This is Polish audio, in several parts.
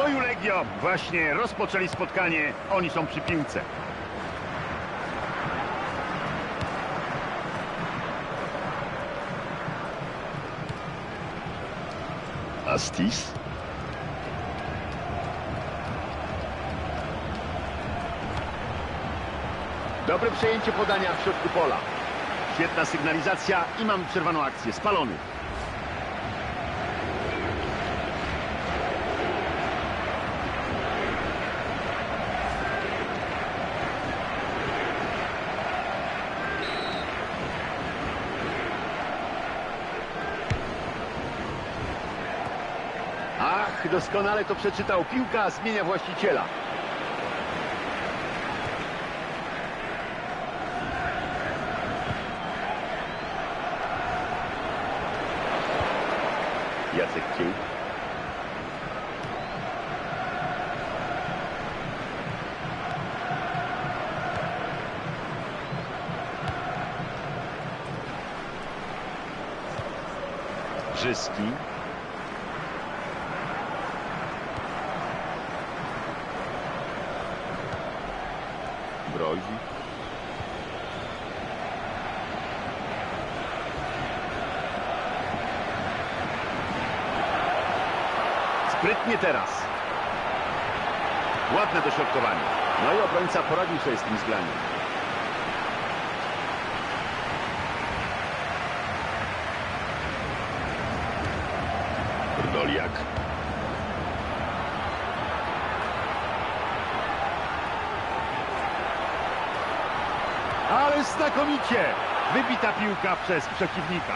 Boju Legio! Właśnie rozpoczęli spotkanie, oni są przy piłce. Astis. Dobre przejęcie podania w środku pola. Świetna sygnalizacja i mamy przerwaną akcję. Spalony. Ach, doskonale to przeczytał. Piłka zmienia właściciela. Jacek Kieł. Brzyski. Sprytnie teraz. Ładne dośrodkowanie. No i obrońca poradził sobie z tym zgraniem. Brdoliak. Ale znakomicie! Wybita piłka przez przeciwnika.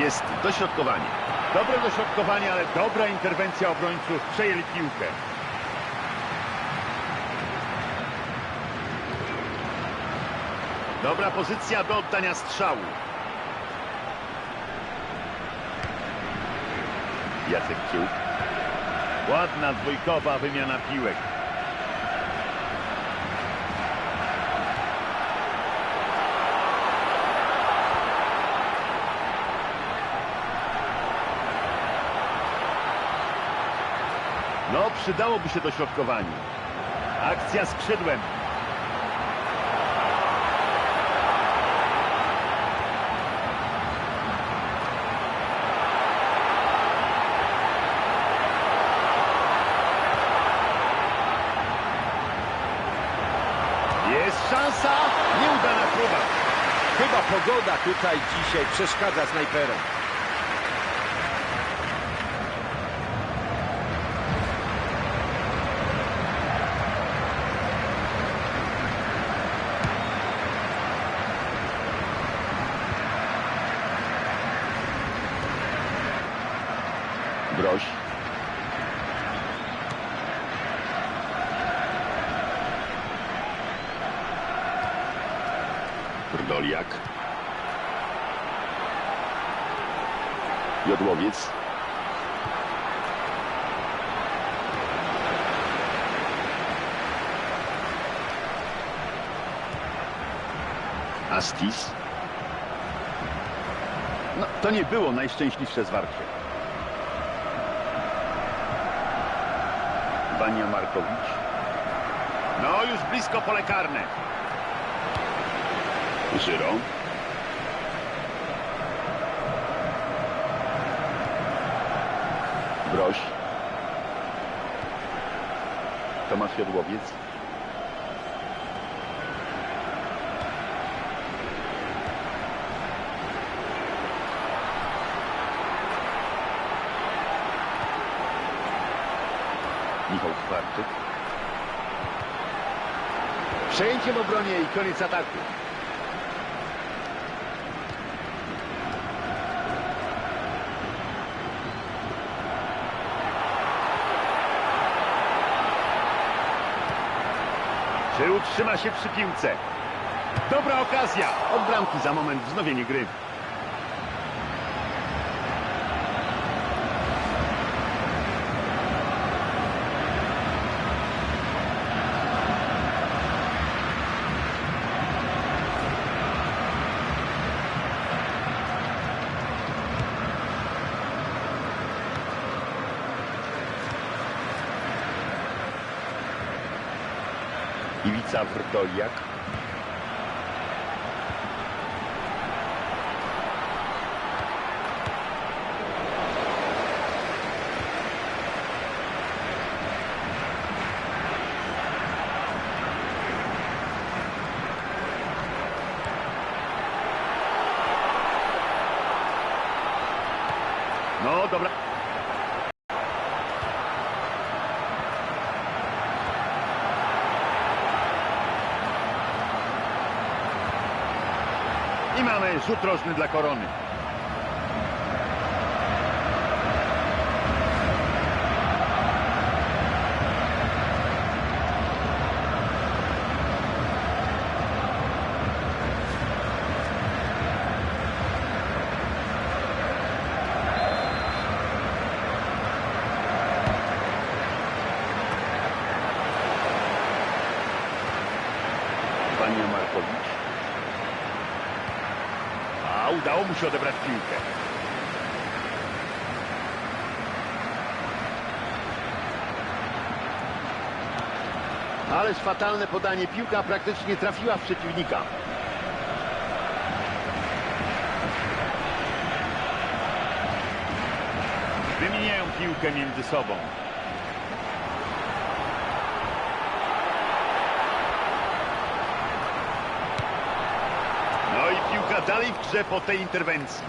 Jest dośrodkowanie. Dobre dośrodkowanie, ale dobra interwencja obrońców. Przejęli piłkę. Dobra pozycja do oddania strzału. Jacek Kieł. Ładna dwójkowa wymiana piłek. No, przydałoby się dośrodkowanie. Akcja skrzydłem. Jest szansa, nieudana próba. Chyba pogoda tutaj dzisiaj przeszkadza snajperom. Broś. Brdoliak. Jodłowiec. Astis. No, to nie było najszczęśliwsze zwarcie. Bania Markowicz. No, już blisko pole karne. Żyro. Broś. Tomasz Jodłowiec. Michał Skwarczyk. Przejęcie w obronie i koniec ataku. Czy utrzyma się przy piłce? Dobra okazja. Od bramki za moment wznowienie gry. Iwica Wrdoliak. No dobra. I mamy dla korony. Wania Markowicz. A udało mu się odebrać piłkę. Ależ fatalne podanie. Piłka praktycznie trafiła w przeciwnika. Wymieniają piłkę między sobą. No i piłka dalej w grze po tej interwencji.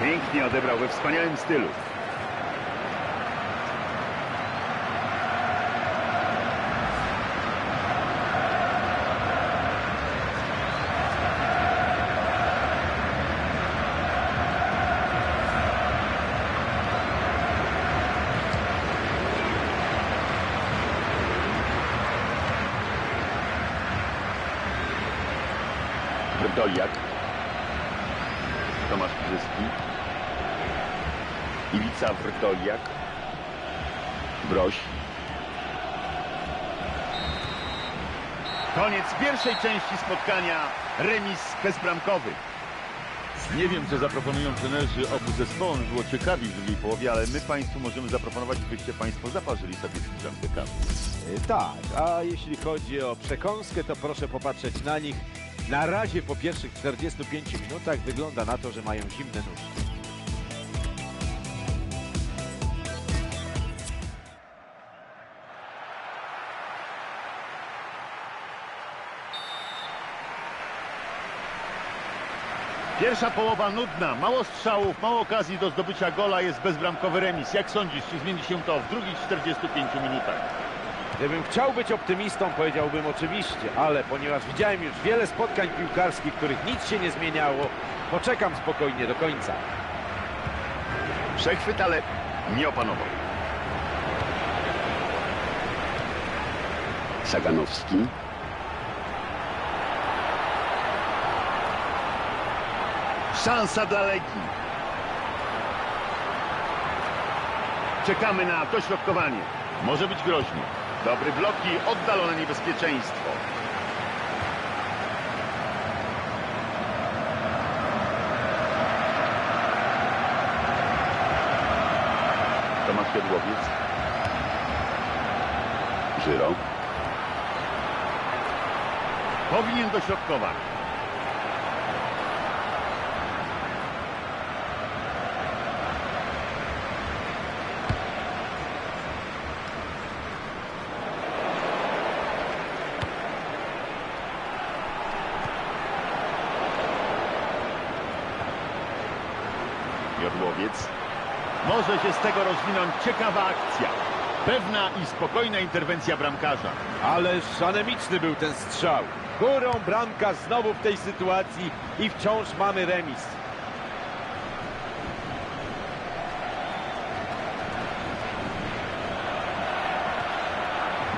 Pięknie odebrał we wspaniałym stylu. Tomasz Krzyski. Iwica Wrdoliak. Broś. Koniec pierwszej części spotkania. Remis bezbramkowy. Nie wiem, co zaproponują trenerzy obu zespołom. Było ciekawi w drugiej połowie, ale my Państwu możemy zaproponować, byście Państwo zaparzyli sobie skrzynkę kawy. Y, Tak, a jeśli chodzi o przekąskę, to proszę popatrzeć na nich. Na razie po pierwszych 45 minutach wygląda na to, że mają zimne nóżki. Pierwsza połowa nudna, mało strzałów, mało okazji do zdobycia gola, jest bezbramkowy remis. Jak sądzisz, czy zmieni się to w drugich 45 minutach? Gdybym chciał być optymistą, powiedziałbym oczywiście, ale ponieważ widziałem już wiele spotkań piłkarskich, których nic się nie zmieniało, poczekam spokojnie do końca. Przechwyt, ale nie opanował. Saganowski. Szansa dla Legii. Czekamy na dośrodkowanie. Może być groźnie. Dobry blok i oddalone niebezpieczeństwo. Tomasz Jodłowiec. Żyro. Powinien dośrodkować. Jodłowiec. Może się z tego rozwinąć ciekawa akcja. Pewna i spokojna interwencja bramkarza. Ależ anemiczny był ten strzał. Górą bramka znowu w tej sytuacji i wciąż mamy remis.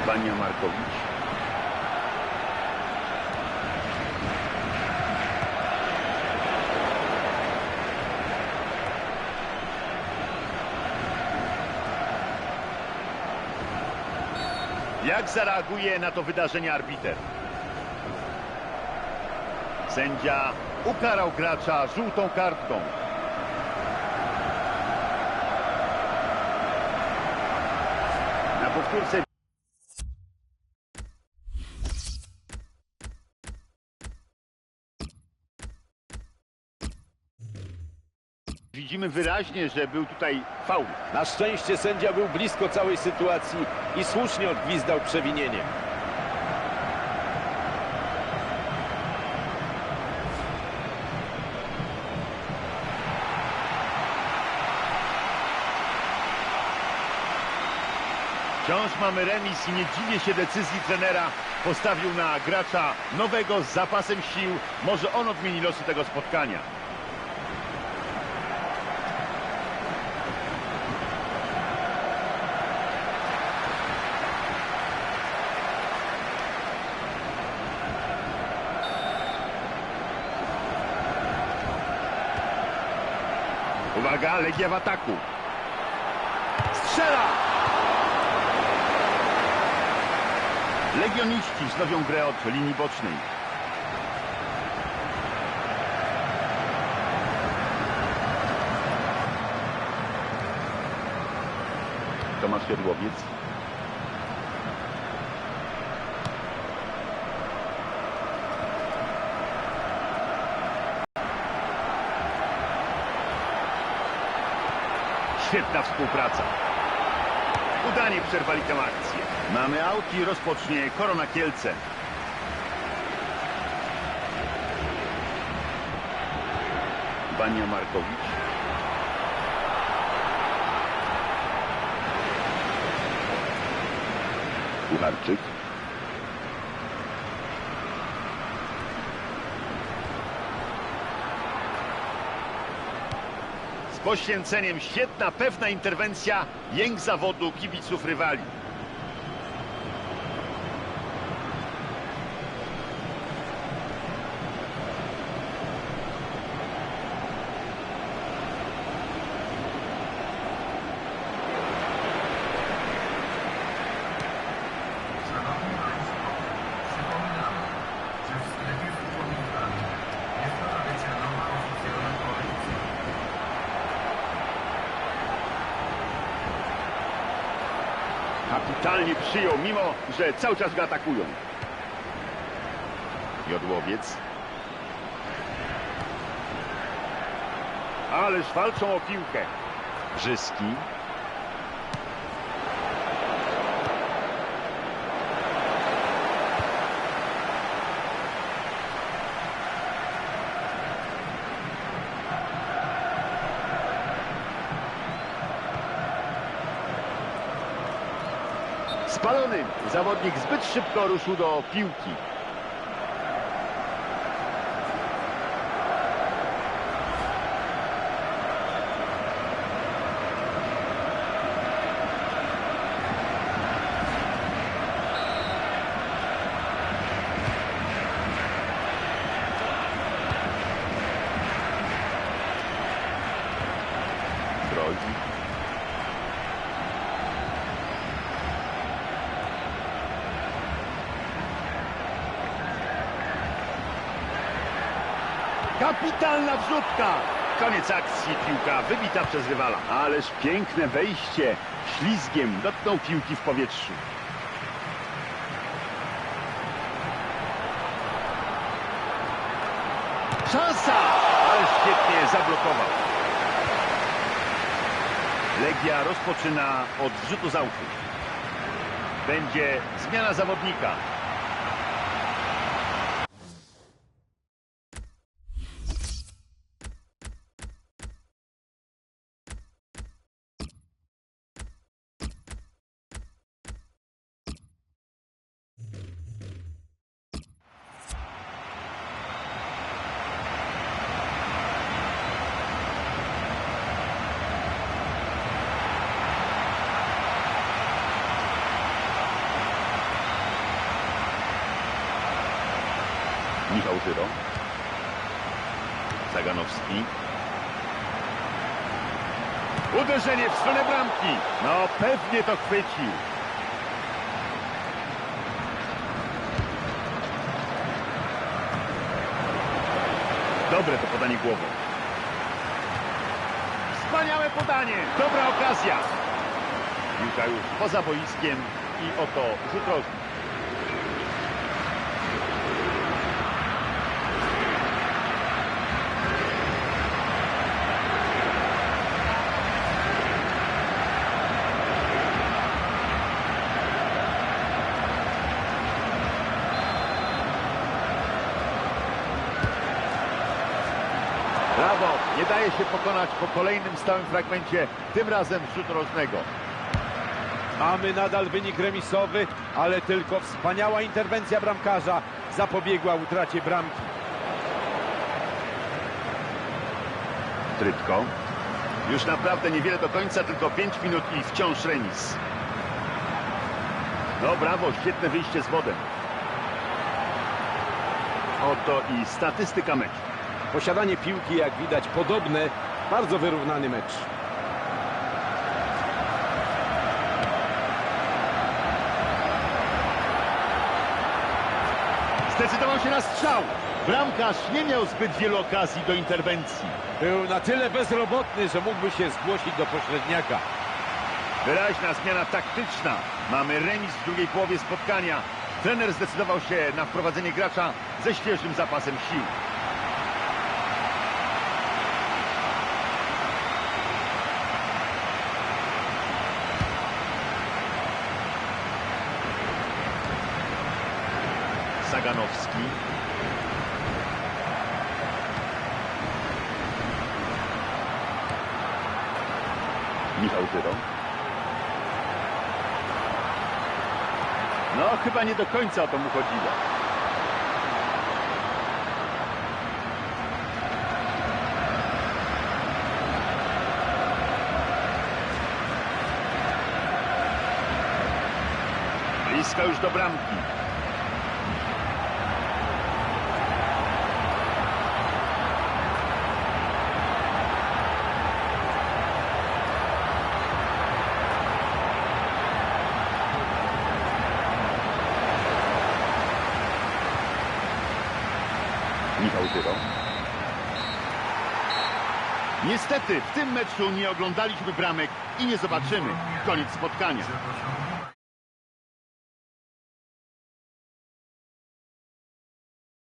Wania Markowicz. Jak zareaguje na to wydarzenie arbiter? Sędzia ukarał gracza żółtą kartką. Na powtórce widzimy wyraźnie, że był tutaj faul. Na szczęście sędzia był blisko całej sytuacji i słusznie odgwizdał przewinienie. Wciąż mamy remis i nie dziwię się decyzji trenera. Postawił na gracza nowego z zapasem sił. Może on odmieni losy tego spotkania. Uwaga, Legia w ataku. Strzela! Legioniści wznowią grę od linii bocznej. Tomasz Jodłowiec. Świetna współpraca. Udanie przerwali tę akcję. Mamy aut i rozpocznie Korona Kielce. Bania Markowicz. Kucharczyk. Poświęceniem świetna, pewna interwencja, jęk zawodu kibiców rywali. Szanowni Państwo, przypominamy, że w sklepie z upomninkami jest do nabycia nowa oficjalna kolekcja. Kapitalnie przyjął, mimo że cały czas go atakują. Jodłowiec. Ależ walczą o piłkę. Brzyski. Zawodnik zbyt szybko ruszył do piłki. Kapitalna wrzutka! Koniec akcji, piłka wybita przez rywala. Ależ piękne wejście. Ślizgiem dotknął piłki w powietrzu. Szansa! Ale świetnie zablokował. Legia rozpoczyna od rzutu z autu. Będzie zmiana zawodnika. Michał Żyro. Zaganowski. Uderzenie w stronę bramki. No pewnie to chwycił. Dobre to podanie głową. Wspaniałe podanie. Dobra okazja. Piłka już poza boiskiem i oto rzut rożny. Brawo! Nie daje się pokonać po kolejnym stałym fragmencie, tym razem z rzutu rożnego. Mamy nadal wynik remisowy, ale tylko wspaniała interwencja bramkarza zapobiegła utracie bramki. Trytko. Już naprawdę niewiele do końca, tylko 5 minut i wciąż remis. No brawo, świetne wyjście z wodem. Oto i statystyka meczu. Posiadanie piłki, jak widać, podobne, bardzo wyrównany mecz. Zdecydował się na strzał. Bramkarz nie miał zbyt wielu okazji do interwencji. Był na tyle bezrobotny, że mógłby się zgłosić do pośredniaka. Wyraźna zmiana taktyczna. Mamy remis w drugiej połowie spotkania. Trener zdecydował się na wprowadzenie gracza ze świeżym zapasem sił. Saganowski. Michał Żyro. No, chyba nie do końca o to mu chodziło. Blisko już do bramki. Michał Żyro. Niestety w tym meczu nie oglądaliśmy bramek i nie zobaczymy. Koniec spotkania.